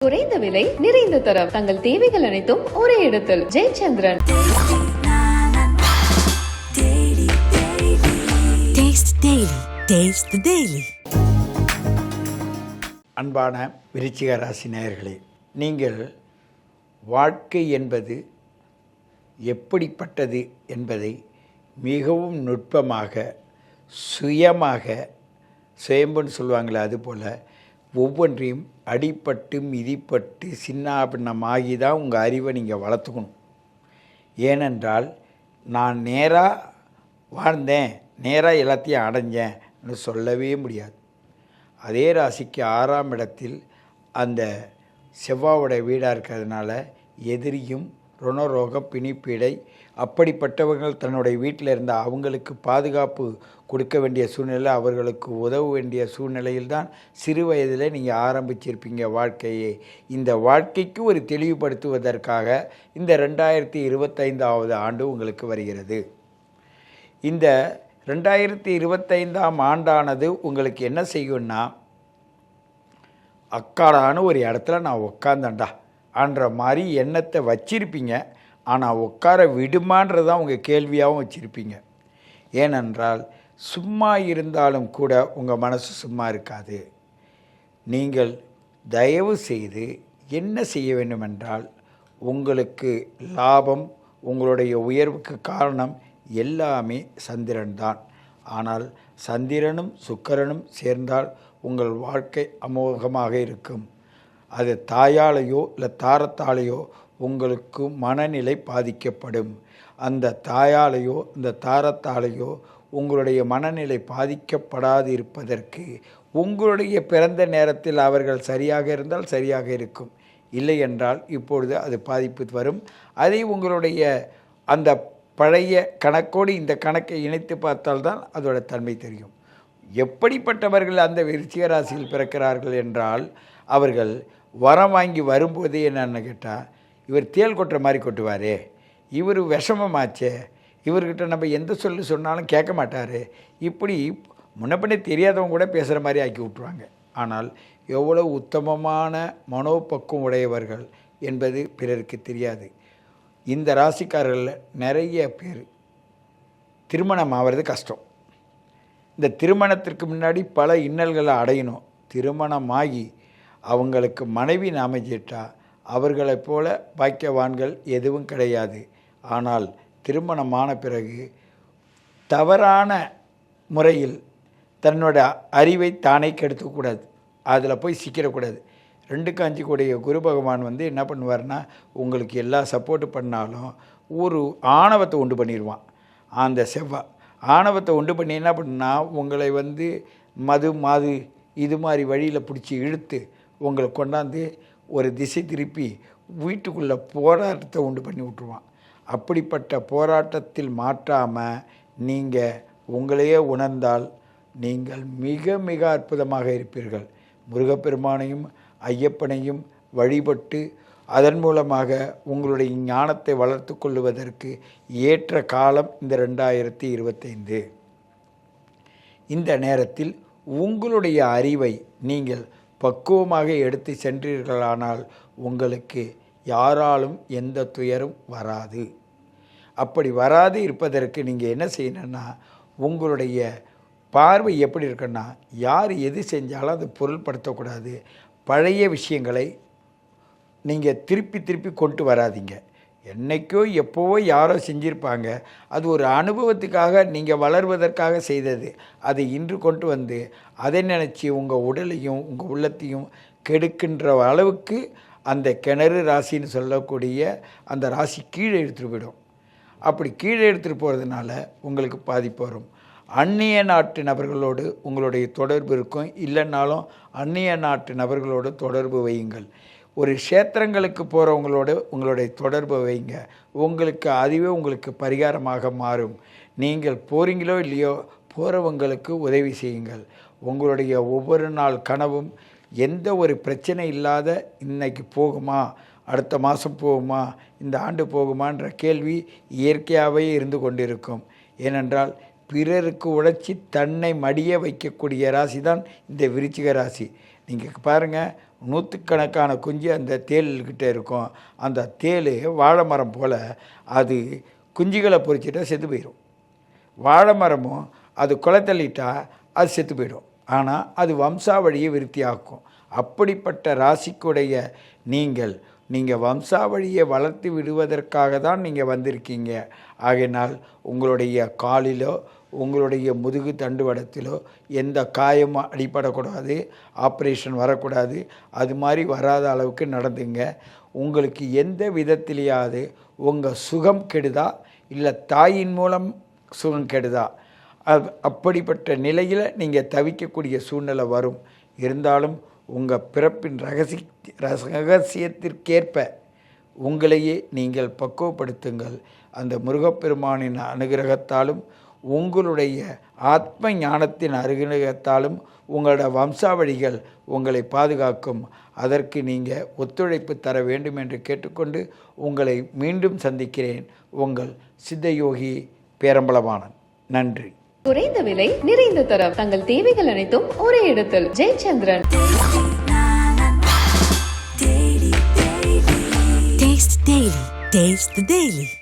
குறைந்த விலை நிறைந்த தரம் தங்கள் தேவைகள் அனைத்தும் ஒரே இடத்தில் Jayachandran Taste Daily. Taste the Daily. அன்பான விருச்சிக ராசி நேயர்களே நீங்கள் வாழ்க்கை என்பது எப்படிப்பட்டது என்பதை மிகவும் நுட்பமாக சுயமாக சுயம்புன்னு சொல்லுவாங்களே அதுபோல் ஒவ்வொன்றையும் அடிப்பட்டு மிதிப்பட்டு சின்னாபின்னமாகி தான் உங்கள் அறிவை நீங்கள் வளர்த்துக்கணும். ஏனென்றால் நான் நேராக வாழ்ந்தேன் நேராக எல்லாத்தையும் அடைஞ்சேன்னு சொல்லவே முடியாது. அதே ராசிக்கு ஆறாம் இடத்தில் அந்த செவ்வாவோட வீடாக இருக்கிறதுனால எதிரியும் ருணரோக பிணிப்பீடை. அப்படிப்பட்டவர்கள் தன்னுடைய வீட்டில் இருந்த அவங்களுக்கு பாதுகாப்பு கொடுக்க வேண்டிய சூழ்நிலை அவர்களுக்கு உதவ வேண்டிய சூழ்நிலையில் தான் சிறு வயதில் நீங்கள் ஆரம்பிச்சிருப்பீங்க வாழ்க்கையை. இந்த வாழ்க்கைக்கு ஒரு தெளிவுபடுத்துவதற்காக இந்த ரெண்டாயிரத்தி இருபத்தைந்தாவது ஆண்டு உங்களுக்கு வருகிறது. இந்த ரெண்டாயிரத்தி இருபத்தைந்தாம் ஆண்டானது உங்களுக்கு என்ன செய்யும்னா அக்காடான ஒரு இடத்துல நான் உக்காந்தேன்டா. ஆன்ற மாதிரி எண்ணத்தை வச்சிருப்பீங்க. ஆனால் உட்கார விடுமான்றது தான் உங்கள் கேள்வியாகவும் வச்சுருப்பீங்க. ஏனென்றால் சும்மா இருந்தாலும் கூட உங்கள் மனசு சும்மா இருக்காது. நீங்கள் தயவு செய்து என்ன செய்ய வேண்டுமென்றால் உங்களுக்கு லாபம் உங்களுடைய உயர்வுக்கு காரணம் எல்லாமே சந்திரன் தான். ஆனால் சந்திரனும் சுக்கரனும் சேர்ந்தால் உங்கள் வாழ்க்கை அமோகமாக இருக்கும். அது தாயாலேயோ இல்லை தாரத்தாலேயோ உங்களுக்கு மனநிலை பாதிக்கப்படும். அந்த தாயாலேயோ இந்த தாரத்தாலேயோ உங்களுடைய மனநிலை பாதிக்கப்படாது இருப்பதற்கு உங்களுடைய பிறந்த நேரத்தில் அவர்கள் சரியாக இருந்தால் சரியாக இருக்கும். இல்லை என்றால் இப்பொழுது அது பாதிப்பு வரும். அதை உங்களுடைய அந்த பழைய கணக்கோடு இந்த கணக்கை இணைத்து பார்த்தால்தான் அதோட தன்மை தெரியும். எப்படிப்பட்டவர்கள் அந்த விருச்சிக ராசியில் பிறக்கிறார்கள் என்றால் அவர்கள் வரம் வாங்கி வரும்போதே என்னென்னு கேட்டால் இவர் தேல் கொட்டுற மாதிரி கொட்டுவாரே இவர் விஷமமாச்சே இவர்கிட்ட நம்ம எந்த சொல்லு சொன்னாலும் கேட்க மாட்டார் இப்படி முன்னப்பின்னே தெரியாதவங்க கூட பேசுகிற மாதிரி ஆக்கி விட்ருவாங்க ஆனால் எவ்வளோ உத்தமமான மனோபக்குவம் உடையவர்கள் என்பது பிறருக்கு தெரியாது. இந்த ராசிக்காரர்களில் நிறைய பேர் திருமணம் ஆகிறது கஷ்டம். இந்த திருமணத்திற்கு முன்னாடி பல இன்னல்களை அடையணும். திருமணமாகி அவங்களுக்கு மனைவி அமைஞ்சிட்டா அவர்களைப் போல பாக்கியவான்கள் எதுவும் கிடையாது. ஆனால் திருமணமான பிறகு தவறான முறையில் தன்னோட அறிவை தானே கெடுத்துக்கூடாது. அதில் போய் சிக்கிடக்கூடாது. ரெண்டுக்கு அஞ்சு கூடிய குரு பகவான் வந்து என்ன பண்ணுவார்னா உங்களுக்கு எல்லா சப்போர்ட்டு பண்ணாலும் ஒரு ஆணவத்தை உண்டு பண்ணிடுவான் அந்த செவ்வாய் ஆணவத்தை உண்டு பண்ணி என்ன பண்ணுனா உங்களை வந்து மது மாது இது மாதிரி வழியில் பிடிச்சி இழுத்து உங்களை கொண்டாந்து ஒரு திசை திருப்பி வீட்டுக்குள்ளே போராட்டத்தை உண்டு பண்ணி விட்ருவான் அப்படிப்பட்ட போராட்டத்தில் மாற்றாமல் நீங்கள் உங்களையே உணர்ந்தால் நீங்கள் மிக மிக அற்புதமாக இருப்பீர்கள். முருகப்பெருமானையும் ஐயப்பனையும் வழிபட்டு அதன் மூலமாக உங்களுடைய ஞானத்தை வளர்த்து கொள்வதற்கு ஏற்ற காலம் இந்த ரெண்டாயிரத்தி இருபத்தைந்து. இந்த நேரத்தில் உங்களுடைய அறிவை நீங்கள் பக்குவமாக எடுத்து சென்றீர்களானால் உங்களுக்கு யாராலும் எந்த துயரும் வராது. அப்படி வராது இருப்பதற்கு நீங்கள் என்ன செய்யணும்னா உங்களுடைய பார்வை எப்படி இருக்குன்னா யார் எது செஞ்சாலும் அதை பொருள்படுத்தக்கூடாது. பழைய விஷயங்களை நீங்கள் திருப்பி திருப்பி கொண்டு வராதீங்க. என்னைக்கோ எப்போவோ யாரோ செஞ்சுருப்பாங்க. அது ஒரு அனுபவத்துக்காக நீங்கள் வளர்வதற்காக செய்தது. அதை இன்று கொண்டு வந்து அதை நினச்சி உங்கள் உடலையும் உங்கள் உள்ளத்தையும் கெடுக்கின்ற அளவுக்கு அந்த கிணறு ராசின்னு சொல்லக்கூடிய அந்த ராசி கீழே எடுத்துகிட்டு போயிடும். அப்படி கீழே எடுத்துகிட்டு போகிறதுனால உங்களுக்கு பாதிப்பு வரும். அந்நிய நாட்டு நபர்களோடு உங்களுடைய தொடர்பு இருக்கும். இல்லைன்னாலும் அந்நிய நாட்டு நபர்களோடு தொடர்பு வையுங்கள். ஒரு க்ஷேத்திரங்களுக்கு போகிறவங்களோட உங்களுடைய தொடர்பு வைங்க. உங்களுக்கு அதுவே உங்களுக்கு பரிகாரமாக மாறும். நீங்கள் போகிறீங்களோ இல்லையோ போகிறவங்களுக்கு உதவி செய்யுங்கள். உங்களுடைய ஒவ்வொரு நாள் கனவும் எந்த ஒரு பிரச்சனை இல்லாத இன்னைக்கு போகுமா அடுத்த மாதம் போகுமா இந்த ஆண்டு போகுமான்ற கேள்வி இயற்கையாகவே இருந்து கொண்டிருக்கும். ஏனென்றால் பிறருக்கு உழைச்சி தன்னை மடிய வைக்கக்கூடிய ராசி தான் இந்த விருச்சிக ராசி. நீங்கள் பாருங்கள் நூற்றுக்கணக்கான குஞ்சு அந்த தேல்கிட்ட இருக்கும். அந்த தேல் வாழை மரம் போல் அது குஞ்சுகளை பொறிச்சிட்டா செத்து போயிடும் வாழை மரமும் அது குளத்தள்ளிட்டால் அது செத்து போயிடும். ஆனால் அது வம்சாவழியை விருத்தியாக்கும். அப்படிப்பட்ட ராசிக்குடைய நீங்கள் நீங்கள் வம்சாவழியை வளர்த்து விடுவதற்காக தான் நீங்கள் வந்திருக்கீங்க. ஆகையினால் உங்களுடைய காலிலோ உங்களுடைய முதுகு தண்டுவடத்திலோ எந்த காயமும் அடிபடக்கூடாது ஆப்ரேஷன் வரக்கூடாது. அது மாதிரி வராத அளவுக்கு நடந்துங்க. உங்களுக்கு எந்த விதத்திலேயாவது உங்கள் சுகம் கெடுதா? இல்லை தாயின் மூலம் சுகம் கெடுதா? அது அப்படிப்பட்ட நிலையில் நீங்கள் தவிக்கக்கூடிய சூழ்நிலை வரும். இருந்தாலும் உங்கள் பிறப்பின் ரகசி ரகசியத்திற்கேற்ப உங்களையே நீங்கள் பக்குவப்படுத்துங்கள். அந்த முருகப்பெருமானின் அனுகிரகத்தாலும் உங்களுடைய ஆத்ம ஞானத்தின் அனுகிரகத்தாலும் உங்களோட வம்சாவழிகள் உங்களை பாதுகாக்கும். அதற்கு நீங்கள் ஒத்துழைப்பு தர வேண்டும் என்று கேட்டுக்கொண்டு உங்களை மீண்டும் சந்திக்கிறேன். உங்கள் சித்தயோகி பேரம்பலவாணன். நன்றி. குறைந்த விலை நிறைந்த தரம். தங்கள் தேவைகள் அனைத்தும் ஒரே இடத்தில். ஜெயச்சந்திரன். Taste the Daily.